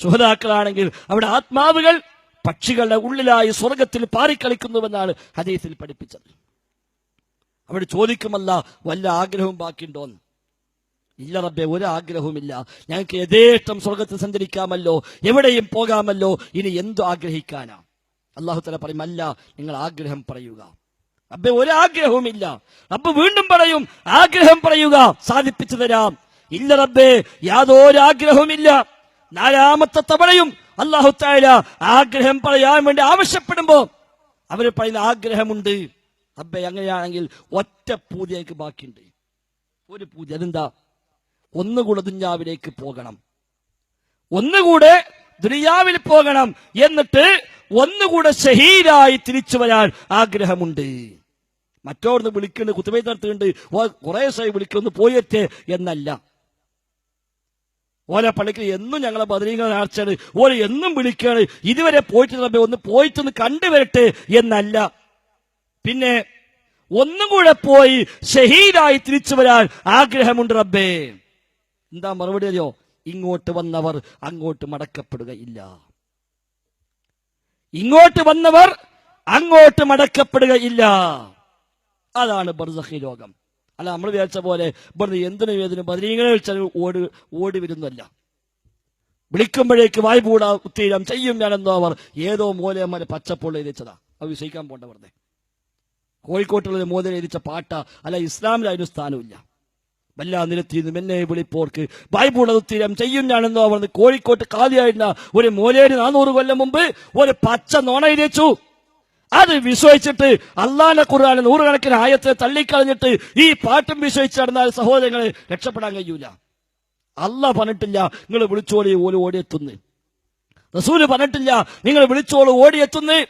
സുഹതാക്കളാണെങ്കിൽ അവിടെ ആത്മാവുകൾ പക്ഷികളുടെ ഉള്ളിലായി സ്വർഗത്തിൽ പാറിക്കളിക്കുന്നുവെന്നാണ് ഹദീസിൽ പഠിപ്പിച്ചത്. അവിടെ ചോദിക്കുമല്ല വല്ല ആഗ്രഹവും ബാക്കിയുണ്ടോന്ന് ഇല്ല റബ്ബെ ഒരാഗ്രഹവുമില്ല. ഞങ്ങൾക്ക് യഥേഷ്ടം സ്വർഗത്തിൽ സഞ്ചരിക്കാമല്ലോ എവിടെയും പോകാമല്ലോ ഇനി എന്തു ആഗ്രഹിക്കാനാ? അള്ളാഹു തല പറയും അല്ല നിങ്ങൾ ആഗ്രഹം പറയുക. റബ്ബെ ഒരു ആഗ്രഹവുമില്ല റബ്ബ് വീണ്ടും പറയും ആഗ്രഹം പറയുക സാധിപ്പിച്ചു തരാം. ഇല്ല റബ്ബെ യാതൊരു ആഗ്രഹവുമില്ല നാലാമത്തെ തവണയും അള്ളാഹു താല ആഗ്രഹം പറയാൻ വേണ്ടി ആവശ്യപ്പെടുമ്പോ അവർ പറയുന്ന ആഗ്രഹമുണ്ട്. അബ്ബെ അങ്ങനെയാണെങ്കിൽ ഒറ്റ പൂജയ്ക്ക് ബാക്കിയുണ്ട്. ഒരു പൂജ. അതെന്താ? ഒന്നുകൂടെ ദുഞ്ഞാവിലേക്ക് പോകണം. ഒന്നുകൂടെ ദുനിയാവിൽ പോകണം എന്നിട്ട് ഒന്നുകൂടെ ഷഹീരായി തിരിച്ചു വരാൻ ആഗ്രഹമുണ്ട്. മറ്റോർന്ന് വിളിക്കുന്നുണ്ട് കുത്തുമേ നടത്തുന്നുണ്ട് കുറെ സൈ വിളിക്കുന്നു പോയറ്റേ എന്നല്ല. ഓരോ പള്ളിക്ക് എന്നും ഞങ്ങളെ ബദരീങ്ങൾ നേർച്ചാണ് ഓരോ എന്നും വിളിക്കുകയാണ് ഇതുവരെ പോയിട്ട് റബ്ബേ. ഒന്ന് പോയിട്ടൊന്ന് കണ്ടുവരട്ടെ എന്നല്ല. പിന്നെ ഒന്നും കൂടെ പോയി ഷഹീദായി തിരിച്ചു വരാൻ ആഗ്രഹമുണ്ട് റബ്ബേ. എന്താ മറുപടി അറിയോ? ഇങ്ങോട്ട് വന്നവർ അങ്ങോട്ട് മടക്കപ്പെടുകയില്ല. ഇങ്ങോട്ട് വന്നവർ അങ്ങോട്ട് മടക്കപ്പെടുകയില്ല. അതാണ് ബർസഹി ലോകം അല്ല നമ്മൾ വിചാരിച്ച പോലെ ഇവിടുന്ന് എന്തിനു ഏതിനും പതിനീങ്ങനെ വിളിച്ചാൽ ഓടി ഓടി വരുന്നല്ല വിളിക്കുമ്പോഴേക്ക് വായ്പൂടാ ഉത്തീരം ചെയ്യും ഞാനെന്തോ അവർ. ഏതോ മൂലയന്മാരെ പച്ചപ്പുള്ള എഴുതിച്ചതാ. അത് വിശ്വസിക്കാൻ പോണ്ട വെറുതെ. കോഴിക്കോട്ടുള്ള മോദന എഴുതിച്ച പാട്ട അല്ല ഇസ്ലാമിൽ അതിന് സ്ഥാനമില്ല. വല്ലാ നിരത്തിന്ന് മെന്നെ വിളിപ്പോർക്ക്. ബൈബിൾ തീരം ചെയ്യും ഞാനെന്നോ അവർ. കോഴിക്കോട്ട് കാലിയായിരുന്ന ഒരു മൂലേര് നാനൂറ് കൊല്ലം മുമ്പ് ഒരു പച്ച നോണ എഴുതിച്ചു. അത് വിശ്വസിച്ചിട്ട് അള്ളാന്റെ ഖുർആാനെ നൂറുകണക്കിന് ആയത്തെ തള്ളിക്കളഞ്ഞിട്ട് ഈ പാട്ടും വിശ്വസിച്ച് നടന്നാൽ സഹോദരങ്ങളെ രക്ഷപ്പെടാൻ കഴിയൂല. അല്ല പറഞ്ഞിട്ടില്ല നിങ്ങൾ വിളിച്ചോളി ഓൽ ഓടിയെത്തുന്നു. റസൂൽ പറഞ്ഞിട്ടില്ല നിങ്ങൾ വിളിച്ചോളൂ ഓടിയെത്തുന്നു.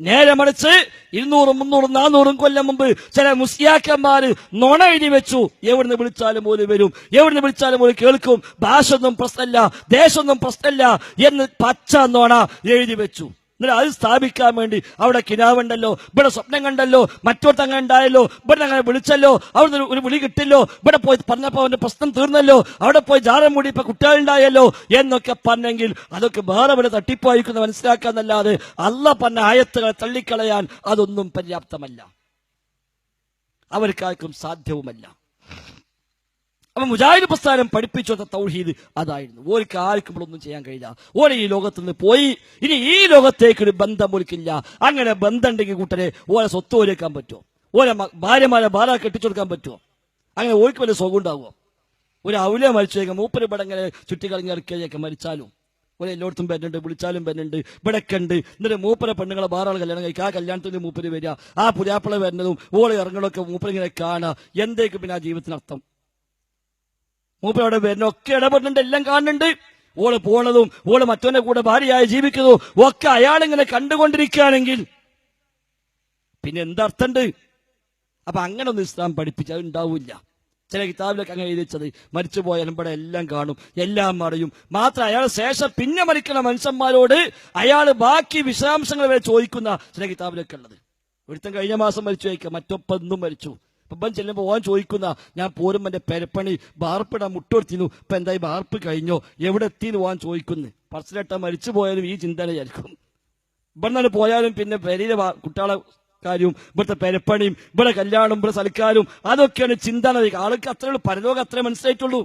നേരെ മറിച്ച് ഇരുന്നൂറും മുന്നൂറും നാനൂറും കൊല്ലം മുമ്പ് ചില മുസ്ലിയാക്കന്മാര് നുണ എഴുതി വെച്ചു. എവിടുന്ന് വിളിച്ചാലും പോലും വരും എവിടുന്ന് വിളിച്ചാലും പോലും കേൾക്കും. ഭാഷ ഒന്നും പ്രശ്നമല്ല ദേശമൊന്നും പ്രശ്നമല്ല എന്ന് പച്ച നുണ എഴുതി വെച്ചു. എന്നിട്ട് അത് സ്ഥാപിക്കാൻ വേണ്ടി അവിടെ കിനാവുണ്ടല്ലോ ഇവിടെ സ്വപ്നം കണ്ടല്ലോ മറ്റോടത്ത് അങ്ങനെ ഉണ്ടായല്ലോ ഇവിടെ അങ്ങനെ വിളിച്ചല്ലോ അവിടെ ഒരു- വിളി കിട്ടില്ലോ ഇവിടെ പോയി പറഞ്ഞപ്പോൾ അവന്റെ പ്രശ്നം തീർന്നല്ലോ അവിടെ പോയി ജാരം മൂടി ഇപ്പൊ കുട്ടികളുണ്ടായല്ലോ എന്നൊക്കെ പറഞ്ഞെങ്കിൽ അതൊക്കെ വേറെ വരെ തട്ടിപ്പായിക്കുന്ന മനസ്സിലാക്കാന്നല്ലാതെ അല്ല പറഞ്ഞ ആയത്തുകളെ തള്ളിക്കളയാൻ അതൊന്നും പര്യാപ്തമല്ല. അവർക്കാർക്കും സാധ്യവുമല്ല. അപ്പൊ മുജാഹിദ് പ്രസ്ഥാനം പഠിപ്പിച്ചു തൗഹീദ് അതായിരുന്നു. ഓർക്ക് ആർക്കും ഒന്നും ചെയ്യാൻ കഴിയില്ല. ഓരെ ഈ ലോകത്ത് നിന്ന് പോയി. ഇനി ഈ ലോകത്തേക്ക് ഒരു ബന്ധം ഒലിക്കില്ല അങ്ങനെ ബന്ധം ഉണ്ടെങ്കിൽ കൂട്ടരെ ഓരെ സ്വത്ത് ഒരുക്കാൻ പറ്റുമോ? ഓരോ ഭാര്യമാരെ ഭാര്യ കെട്ടിച്ചെടുക്കാൻ പറ്റുമോ? അങ്ങനെ ഓർക്ക് വലിയ സുഖം ഉണ്ടാവുമോ? ഒരു ഔല മരിച്ചേക്കാം മൂപ്പര് ഇവിടെ ഇങ്ങനെ ചുറ്റിക്കളങ്ങി ഇറക്കിയൊക്കെ മരിച്ചാലും. ഒരു എല്ലായിടത്തും പെണ്ണുണ്ട് വിളിച്ചാലും പെണ്ണുണ്ട് ഇവിടെയൊക്കെ ഉണ്ട്. എന്നിട്ട് മൂപ്പര പെണ്ണുങ്ങളെ വേറെ ആൾ കല്യാണം കഴിക്കുക ആ കല്യാണത്തിന് മൂപ്പര് വരിക. ആ പുരാപ്പിള വരുന്നതും ഓളെ ഇറങ്ങണമൊക്കെ മൂപ്പരിങ്ങനെ കാണുക. എന്തേക്ക് പിന്നെ ആ ജീവിതത്തിന് അർത്ഥം മൂപ്പർ അവിടെ വരുന്ന ഒക്കെ ഇടപെടുന്നുണ്ട് എല്ലാം കാണുന്നുണ്ട്. ഓൾ പോണതും ഓൾ മറ്റവന്റെ കൂടെ ഭാര്യയായി ജീവിക്കുന്നതും ഒക്കെ അയാൾ ഇങ്ങനെ കണ്ടുകൊണ്ടിരിക്കുകയാണെങ്കിൽ പിന്നെ എന്തർത്ഥമുണ്ട് അപ്പൊ അങ്ങനെ ഒന്ന് ഇസ്ലാം പഠിപ്പിച്ച് അത് ഉണ്ടാവില്ല. ചില കിതാബിലൊക്കെ അങ്ങനെ എഴുതിച്ചത് മരിച്ചു പോയാലും ഇവിടെ എല്ലാം കാണും എല്ലാം അറിയും. മാത്രം അയാൾ ശേഷം പിന്നെ മരിക്കുന്ന മനുഷ്യന്മാരോട് അയാൾ ബാക്കി വിശദാംശങ്ങൾ വരെ ചോദിക്കുന്ന ചില കിതാബിലൊക്കെ ഉള്ളത്. ഒരുത്തൻ കഴിഞ്ഞ മാസം മരിച്ചു വയ്ക്കുക മറ്റൊപ്പം മരിച്ചു. ഇപ്പം ചെല്ലുമ്പോൾ ഓൻ ചോദിക്കുന്ന ഞാൻ പോരും എന്റെ പെരപ്പണി ബാർപ്പിടാൻ മുട്ടുകൊടുത്തിരുന്നു ഇപ്പം എന്തായി ബാർപ്പ് കഴിഞ്ഞോ? എവിടെ എത്തിന്ന് ഓൻ ചോദിക്കുന്നു. പറച്ചിലേട്ട മരിച്ചു പോയാലും ഈ ചിന്തനയായിരിക്കും ഇവിടെ പോയാലും പിന്നെ പെരയിലെ കുട്ടികളെ കാര്യവും ഇവിടുത്തെ പെരപ്പണിയും ഇവിടെ കല്യാണം ഇവിടെ സൽക്കാരവും അതൊക്കെയാണ് ചിന്ത ആൾക്ക് അത്രേ ഉള്ളൂ പരലോകം അത്രേ മനസ്സിലായിട്ടുള്ളൂ.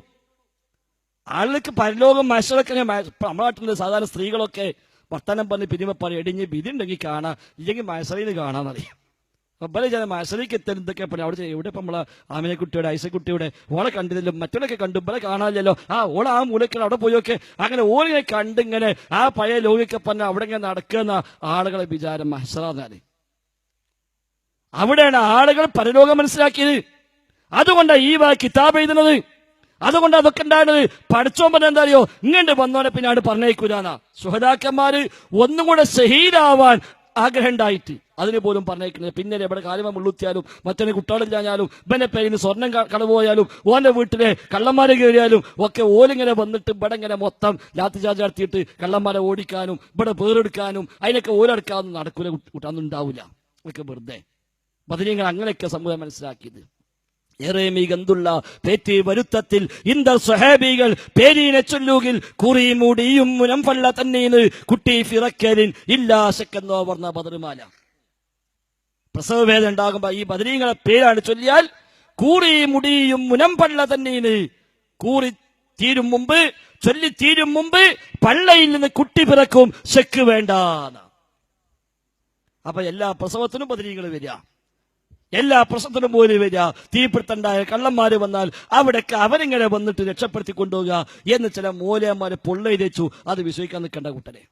ആളുകൾക്ക് പരലോകം മനുഷ്യരൊക്കെ ഇങ്ങനെ മ- നമ്മുടെ നാട്ടിലെ സാധാരണ സ്ത്രീകളൊക്കെ വർത്തമാനം പറഞ്ഞ് പിരിമ പറയും എടിഞ്ഞ് വിധി ഉണ്ടെങ്കിൽ കാണാം ഇല്ലെങ്കിൽ മത്സരീന്ന് കാണാന്നറിയാം അബ്ബലെ ജനം മത്സരിക്ക് എത്തൽ എന്തൊക്കെ പറഞ്ഞു അവിടെ എവിടെ ഇപ്പം നമ്മളെ ഐസ ഐസക്കുട്ടിയുടെ ഓളെ കണ്ടില്ലല്ലോ മറ്റൊക്കെ കണ്ടു ഇവളെ കാണാനില്ലല്ലോ. ആ ഓളെ ആ മൂലക്കൽ അവിടെ പോയൊക്കെ അങ്ങനെ ഓളിനെ കണ്ടിങ്ങനെ ആ പഴയ ലോകിയൊക്കെ പറഞ്ഞ അവിടെ ഇങ്ങനെ നടക്കുന്ന ആളുകളെ വിചാരം മത്സരാന്നാൽ അവിടെയാണ് ആളുകൾ പരലോകം മനസ്സിലാക്കിയത്. അതുകൊണ്ടാണ് ഈ കിതാബ് എഴുതുന്നത്. അതുകൊണ്ട് അതൊക്കെ ഉണ്ടായിരുന്നത്. പഠിച്ചോ പറഞ്ഞ എന്താ അറിയോ? ഇങ്ങോട്ട് വന്നോനെ പിന്നെ അവിടെ പറഞ്ഞേക്കൂലാന്നാ സുഹദാക്കന്മാര് ഒന്നും കൂടെ ഷഹീദാവാൻ ആഗ്രഹം ഉണ്ടായിട്ട് അതിന് പോലും പറഞ്ഞേക്കുന്നത്. പിന്നെ എവിടെ കാര്യം മുള്ളുത്തിയാലും മറ്റൊരു കുട്ടികളില്ലാഞ്ഞാലും ഇവന്റെ പേരിൽ പേരിന് സ്വർണം ക- കളവുപോയാലും ഓന്റെ വീട്ടിലെ കള്ളന്മാരെ കയറിയാലും ഒക്കെ ഓലിങ്ങനെ വന്നിട്ട് ഇവിടെ ഇങ്ങനെ മൊത്തം ലാത്തി ചാർജ് നടത്തിയിട്ട് കള്ളന്മാരെ ഓടിക്കാനും ഇവിടെ പേരെടുക്കാനും അതിനൊക്കെ ഓരെടുക്കാനും നടക്കൂല കുട്ടാന്നുണ്ടാവില്ല അതൊക്കെ വെറുതെ. ബദരീങ്ങൾ അങ്ങനെയൊക്കെ സമൂഹം മനസ്സിലാക്കിയത്. വരുത്തത്തിൽ ഇന്ത സ്വഹാബികൾ പേരീനെ ചൊല്ലുകിൽ കുറി മുടിയും മുനം പള്ള തന്നീന്ന് കുട്ടി ഫിറക്കലിൻ ഇല്ലാ ശക്കെന്നോ പറഞ്ഞ ബദറുമാല പ്രസവ വേദന ഉണ്ടാകുമ്പോ ഈ ബദരീങ്ങളെ പേരാണ് ചൊല്ലിയാൽ കൂറി മുടിയും മുനം പള്ള തന്നീന്ന് കൂറി തീരും മുമ്പ് ചൊല്ലി തീരും മുമ്പ് പള്ളയിൽ നിന്ന് കുട്ടി പിറക്കും ശക്ക് വേണ്ട അപ്പൊ എല്ലാ പ്രസവത്തിനും ബദരീങ്ങൾ വരിക. എല്ലാ പ്രശ്നത്തിനും പോലും വരിക. തീപിടുത്തണ്ടായ കള്ളന്മാര് വന്നാൽ അവിടെയൊക്കെ അവരിങ്ങനെ വന്നിട്ട് രക്ഷപ്പെടുത്തി കൊണ്ടുപോകുക എന്ന് ചില മൂലയന്മാരെ പൊള്ളയിലേച്ചു അത് വിശ്വസിക്കാൻ നിൽക്കേണ്ട കൂട്ടരെ